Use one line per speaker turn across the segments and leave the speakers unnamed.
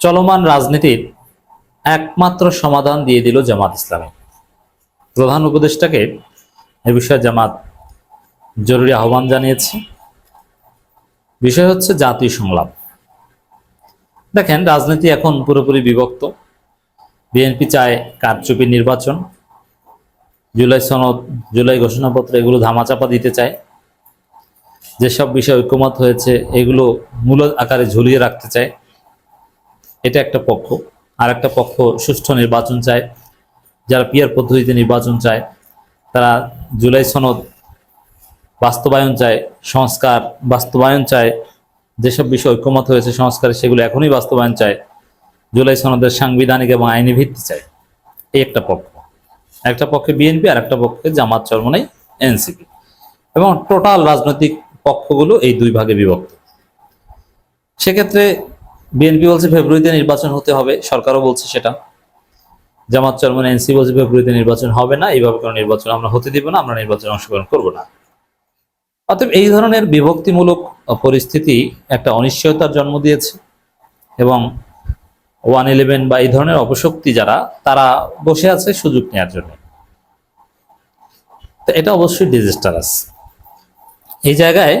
চলমান রাজনীতির একমাত্র সমাধান দিয়ে দিল জামাত ইসলামী। প্রধান উপদেষ্টাকে এ বিষয়ে জামাত জরুরি আহ্বান জানিয়েছে। বিষয় হচ্ছে জাতীয় সংলাপ। দেখেন, রাজনীতি এখন পুরোপুরি বিভক্ত। বিএনপি চায় কারচুপি নির্বাচন। জুলাই সনদ, জুলাই ঘোষণাপত্র এগুলো ধামাচাপা দিতে চায়। যেসব বিষয় ঐক্যমত হয়েছে, এগুলো মূল আকারে ঝুলিয়ে রাখতে চায়। এটা একটা পক্ষ। আর একটা পক্ষ সুষ্ঠু নির্বাচন চায়। যারা পিয়ার পদ্ধতিতে নির্বাচন চায়, তারা জুলাই সনদ বাস্তবায়ন চায়, সংস্কার বাস্তবায়ন চায়। যেসব বিষয় ঐক্যমত হয়েছে সংস্কারে, সেগুলো এখনই বাস্তবায়ন চায়। জুলাই সনদের সাংবিধানিক এবং আইনি ভিত্তি চায়। এই একটা পক্ষ। একটা পক্ষে বিএনপি, আর একটা পক্ষে জামাত চরমনাই এনসিপি। এবং টোটাল রাজনৈতিক পক্ষগুলো এই দুই ভাগে বিভক্ত। সেক্ষেত্রে বিএনপি বলছে ফেব্রুয়ারিতে নির্বাচন হতে হবে, সরকারও বলছে সেটা। জামাত চরমনে এনসি বলছে ফেব্রুয়ারিতে নির্বাচন হবে না, এইভাবে কোনো নির্বাচন আমরা হতে দিব না, আমরা নির্বাচনে অংশগ্রহণ করব না। অতএব এই ধরনের বিভক্তিমূলক পরিস্থিতি একটা অনিশ্চয়তার জন্ম দিয়েছে এবং ওয়ান ইলেভেন বা এই ধরনের অপশক্তি যারা, তারা বসে আছে সুযোগ নেওয়ার জন্য। তো এটা অবশ্যই ডিজাস্টারাস এই জায়গায়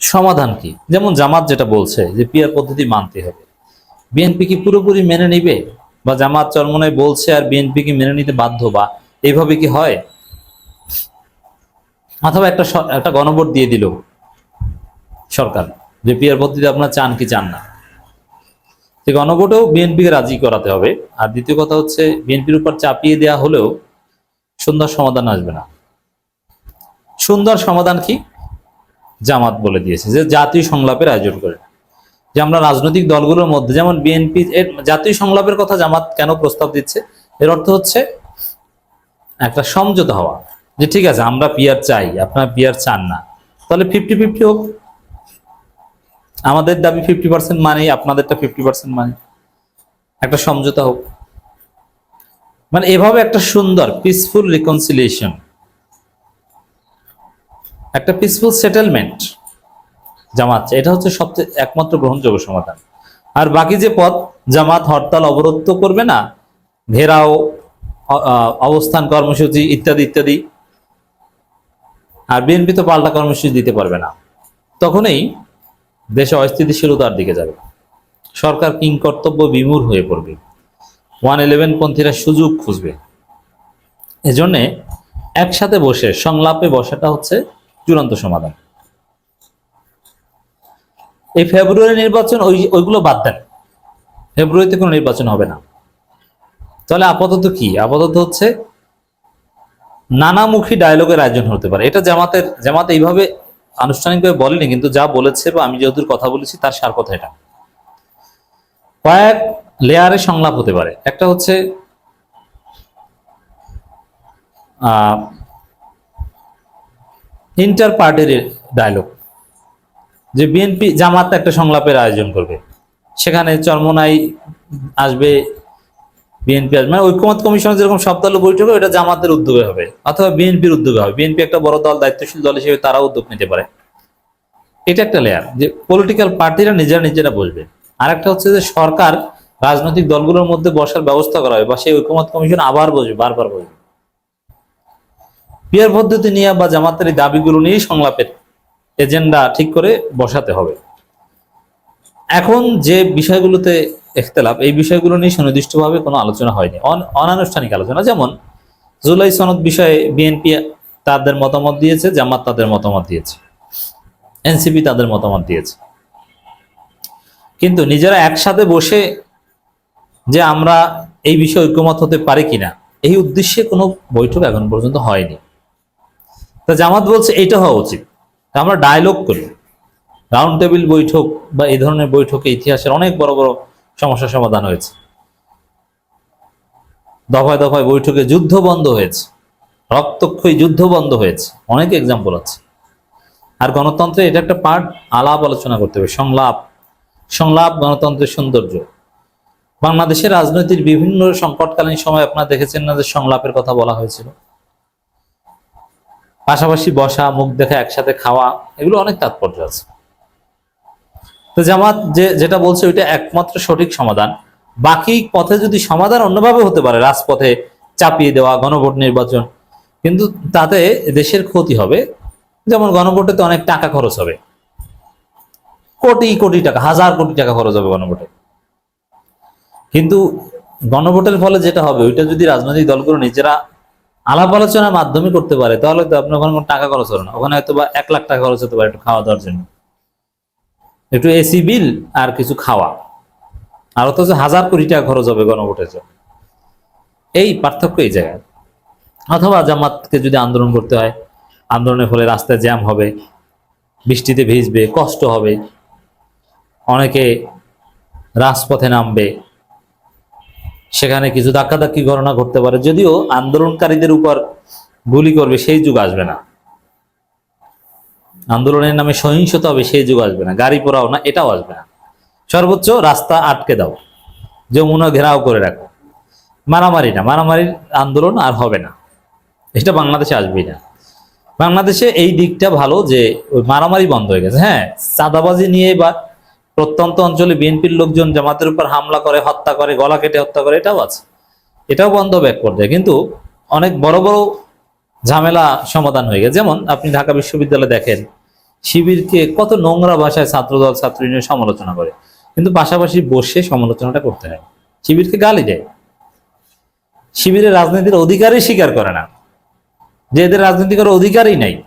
সমাধান কি? যেমন জামাত যেটা বলছে যে পিয়ার পদ্ধতি মানতে হবে। বিএনপি কি পুরোপুরি মেনে নিবে? বা জামাত চরমনায় বলছে আর বিএনপি কি মেনে নিতে বাধ্য বা এইভাবে কি হয়? অথবা একটা একটা গণভোট দিয়ে দিল সরকার যে পিয়ার পদ্ধতি আপনারা চান কি চান না। সেই গণভোটেও বিএনপিকে রাজি করাতে হবে। আর দ্বিতীয় কথা হচ্ছে, বিএনপির উপর চাপিয়ে দেওয়া হলেও সুন্দর সমাধান আসবে না। সুন্দর সমাধান কি? জামাত বলে দিয়েছে, যে জাতীয় সংলাপের আয়োজন করে। যে আমরা রাজনৈতিক দলগুলোর মধ্যে, যেমন বিএনপি এর জাতীয় সংলাপের কথা জামাত কেন প্রস্তাব দিচ্ছে? এর অর্থ হচ্ছে একটা সমঝোতা হওয়া, যে ঠিক আছে, আমরা পিয়ার চাই, আপনারা পিয়ার চান না। তাহলে ফিফটি ফিফটি হোক। আমাদের দাবি ফিফটি পার্সেন্ট মানি আপনাদেরটা ফিফটি পার্সেন্ট মানি। একটা সমঝোতা হোক। মানে এভাবে একটা সুন্দর পিসফুল রিকনসিলিয়েশন একটা পিসফুল সেটেলমেন্ট জামাত, এটা হচ্ছে সবচেয়ে একমাত্র গ্রহণযোগ্য সমাধান। আর বাকি যে পথ, জামাত হরতাল অবরোধ তো করবে না, ঘেরাও অবস্থান কর্মসূচি ইত্যাদি ইত্যাদি, আর বিএনপি তো পাল্টা কর্মসূচি দিতে পারবে না। তখনই দেশে অস্থিতিশীলতার দিকে যাবে। সরকার কিং কর্তব্য বিমূর হয়ে পড়বে। ওয়ান ইলেভেন পন্থীরা সুযোগ খুঁজবে। এজন্যে একসাথে বসে সংলাপে বসাটা হচ্ছে চূড়ান্ত সমাধান। এই ফেব্রুয়ারি নির্বাচন ওই ওইগুলো বাদ দেন। ফেব্রুয়ারিতে কোনো নির্বাচন হবে না। তাহলে আপাতত কি? আপাতত হচ্ছে নানামুখী ডায়লগের আয়োজন হতে পারে। এটা জামাতের জামাত এইভাবে আনুষ্ঠানিকভাবে বলেনি, কিন্তু যা বলেছে বা আমি যেহেতু কথা বলেছি, তার সার কথা এটা। কয়েক লেয়ারে সংলাপ হতে পারে। একটা হচ্ছে ইন্টার পার্টির ডায়লগ যে বিএনপি জামাত একটা সংলাপের আয়োজন করবে। সেখানে চরমনাই আসবে বিএনপি আসবে। মানে ঐক্যমত কমিশন যেরকম দল বৈঠক হয়, এটা জামাতের উদ্যোগে হবে। অথবা বিএনপির উদ্যোগে হবে। বিএনপি একটা বড় দল দায়িত্বশীল দল হিসেবে তারাও উদ্যোগ নিতে পারে। এটা একটা লেয়ার যে পলিটিক্যাল পার্টিরা নিজেরা নিজেরা বসবে। আর একটা হচ্ছে যে সরকার রাজনৈতিক দলগুলোর মধ্যে বসার ব্যবস্থা করা হবে বা সেই ঐক্যমত কমিশন আবার বসবে বারবার বসবে। পিয়ার পদ্ধতি নিয়ে বা জামাতের দাবিগুলো নিয়েই সংলাপের এজেন্ডা ঠিক করে বসাতে হবে। এখন যে বিষয়গুলোতে ইখতলাফ, এই বিষয়গুলো নিয়ে সুনির্দিষ্টভাবে কোনো আলোচনা হয়নি। অন- অনানুষ্ঠানিক আলোচনা, যেমন জুলাই সনদ বিষয়ে বিএনপি তাদের মতামত দিয়েছে, জামাত তাদের মতামত দিয়েছে, এনসিপি তাদের মতামত দিয়েছে। কিন্তু নিজেরা একসাথে বসে যে আমরা এই বিষয়ে ঐক্যমত হতে পারি কিনা, এই উদ্দেশ্যে কোনো বৈঠক এখন পর্যন্ত হয়নি। তা জামাত বলছে এটা হওয়া উচিত। আমরা ডায়লগ করি। রাউন্ড টেবিল বৈঠক বা এই ধরনের বৈঠকে ইতিহাসের অনেক বড় বড় সমস্যার সমাধান হয়েছে। দফায় দফায় বৈঠকে যুদ্ধ বন্ধ হয়েছে। রক্তক্ষয়ী যুদ্ধ বন্ধ হয়েছে। অনেক এক্সাম্পল আছে। আর গণতন্ত্রে এটা একটা পার্ট আলাপ আলোচনা করতে হবে। সংলাপ। সংলাপ, গণতন্ত্রের সৌন্দর্য। বাংলাদেশের রাজনৈতিক বিভিন্ন সংকটকালীন সময় আপনারা দেখেছেন না যে সংলাপের কথা বলা হয়েছিল? পাশাপাশি বসা, মুখ দেখা, একসাথে খাওয়া, এগুলো অনেক তাৎপর্য আছে। তো জামাত যে, যেটা বলছে ওইটা একমাত্র সঠিক সমাধান। বাকি পথে যদি সমাধান অন্যভাবে হতে পারে, রাজপথে চাপিয়ে দেওয়া, গণভোট নির্বাচন, কিন্তু তাতে দেশের ক্ষতি হবে। যেমন গণভোটে তো অনেক টাকা খরচ হবে। কোটি কোটি টাকা, হাজার কোটি টাকা খরচ হবে গণভোটে। কিন্তু গণভোটের ফলে যেটা হবে, ওইটা যদি রাজনৈতিক দলগুলো নিজেরা আলাপ আলোচনার মাধ্যমে করতে পারে, তাহলে তো আপনার ওখানে টাকা খরচ হবে না। ওখানে হয়তো বা এক লাখ টাকা খরচ হতে পারে একটু খাওয়া দাওয়ার জন্য। একটু এসি বিল আর কিছু খাওয়া। আর অথচ হাজার কোটি টাকা খরচ হবে গণভোটের জন্য। এই পার্থক্য এই জায়গায়। অথবা জামাতকে যদি আন্দোলন করতে হয়, আন্দোলনের ফলে রাস্তায় জ্যাম হবে, বৃষ্টিতে ভিজবে, কষ্ট হবে, অনেকে রাজপথে নামবে সেখানে কিছু ধাক্কাধাক্কি ঘটনা ঘটতে পারে। যদিও আন্দোলনকারীদের উপর গুলি করবে, সেই যুগ আসবে না। আন্দোলনের নামে সহিংসতা হবে, সেই যুগ আসবে না। গাড়ি পোড়াও না, এটাও আসবে না। সর্বোচ্চ রাস্তা আটকে দাও, যমুনা ঘেরাও করে রাখো। মারামারি না, মারামারির আন্দোলন আর হবে না। এটা বাংলাদেশে আসবেই না। বাংলাদেশে এই দিকটা ভালো যে ওই মারামারি বন্ধ হয়ে গেছে। হ্যাঁ চাঁদাবাজি নিয়ে বা প্রত্যন্ত অঞ্চলে বিএনপির লোকজন জামাতের উপর হামলা করে, হত্যা করে, গলা কেটে হত্যা করে, এটাও আছে। এটাও বন্ধ ব্যাক করতে কিন্তু অনেক বড় বড় ঝামেলা সমাধান হয়ে গেছে। যেমন আপনি ঢাকা বিশ্ববিদ্যালয়ে দেখেন, শিবিরকে কত নোংরা ভাষায় ছাত্রদল, ছাত্র ইউনিয়ন সমালোচনা করে। কিন্তু পাশাপাশি বসে সমালোচনাটা করতে হয়। শিবিরকে গালি দেয়। শিবিরের রাজনীতির অধিকারই স্বীকার করে না। যে এদের রাজনীতি করার অধিকারই নাই।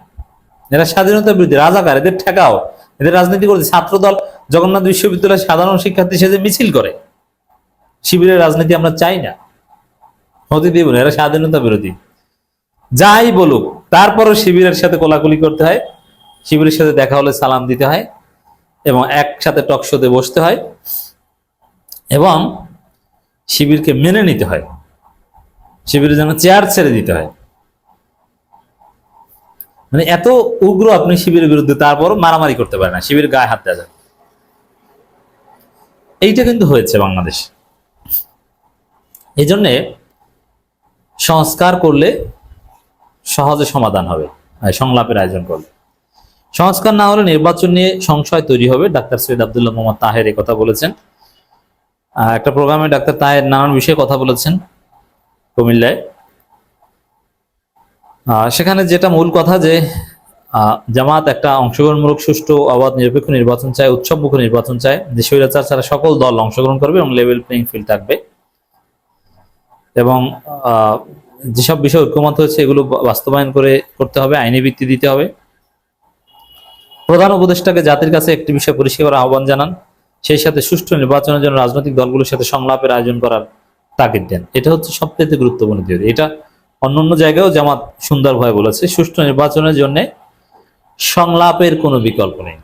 এরা স্বাধীনতা বিরুদ্ধে রাজাকার, এদের ঠেকাও। এদের রাজনীতি করছে ছাত্রদল জগন্নাথ বিশ্ববিদ্যালয়ের সাধারণ শিক্ষার্থী সেজে মিছিল করে, শিবিরের রাজনীতি আমরা চাই না। হতে দিব না, এরা স্বাধীনতা বিরোধী। যাই বলুক, তারপরও শিবিরের সাথে কোলাকুলি করতে হয়। শিবিরের সাথে দেখা হলে সালাম দিতে হয় এবং একসাথে টকশোতে বসতে হয় এবং শিবিরকে মেনে নিতে হয়। শিবিরের জন্য চেয়ার ছেড়ে দিতে হয়। মানে এত উগ্র আপনি শিবিরের বিরুদ্ধে তারপর মারামারি করতে পারেন না। শিবির গায়ে হাত দেওয়া যায় এইটা কিন্তু হয়েছে বাংলাদেশ। এই জন্যে সংস্কার করলে সহজে সমাধান হবে সংলাপের আয়োজন করলে। সংস্কার না হলে নির্বাচন নিয়ে সংশয় তৈরি হবে। ডাক্তার সৈয়দ আবদুল্লাহ মোহাম্মদ তাহের এই কথা বলেছেন একটা প্রোগ্রামে ডাক্তার তাহের নানান বিষয়ে কথা বলেছেন কুমিল্লায়। সেখানে যেটা মূল কথা যে জামাত একটা অংশগ্রহণমূলক সুষ্ঠু, অবাধ, নিরপেক্ষ নির্বাচন চায় উৎসবমুখ নির্বাচন চায়। যে স্বৈরাচার ছাড়া সকল দল অংশগ্রহণ করবে এবং লেভেল প্লেইং ফিল্ড থাকবে। এবং যেসব বিষয় ঐক্যমত হয়েছে, এগুলো বাস্তবায়ন করে করতে হবে, আইনি ভিত্তি দিতে হবে। প্রধান উপদেষ্টাকে জাতির কাছে একটি বিষয় পরিষ্কার করার আহ্বান জানান। সেই সাথে সুষ্ঠু নির্বাচনের জন্য রাজনৈতিক দলগুলোর সাথে সংলাপের আয়োজন করার তাগিদ দেন। এটা হচ্ছে সবচেয়ে গুরুত্বপূর্ণ থিওরি এটা অন্যান্য জায়গায়ও জামাত সুন্দরভাবে বলেছে, সুষ্ঠু নির্বাচনের জন্য সংলাপের কোনো বিকল্প নেই।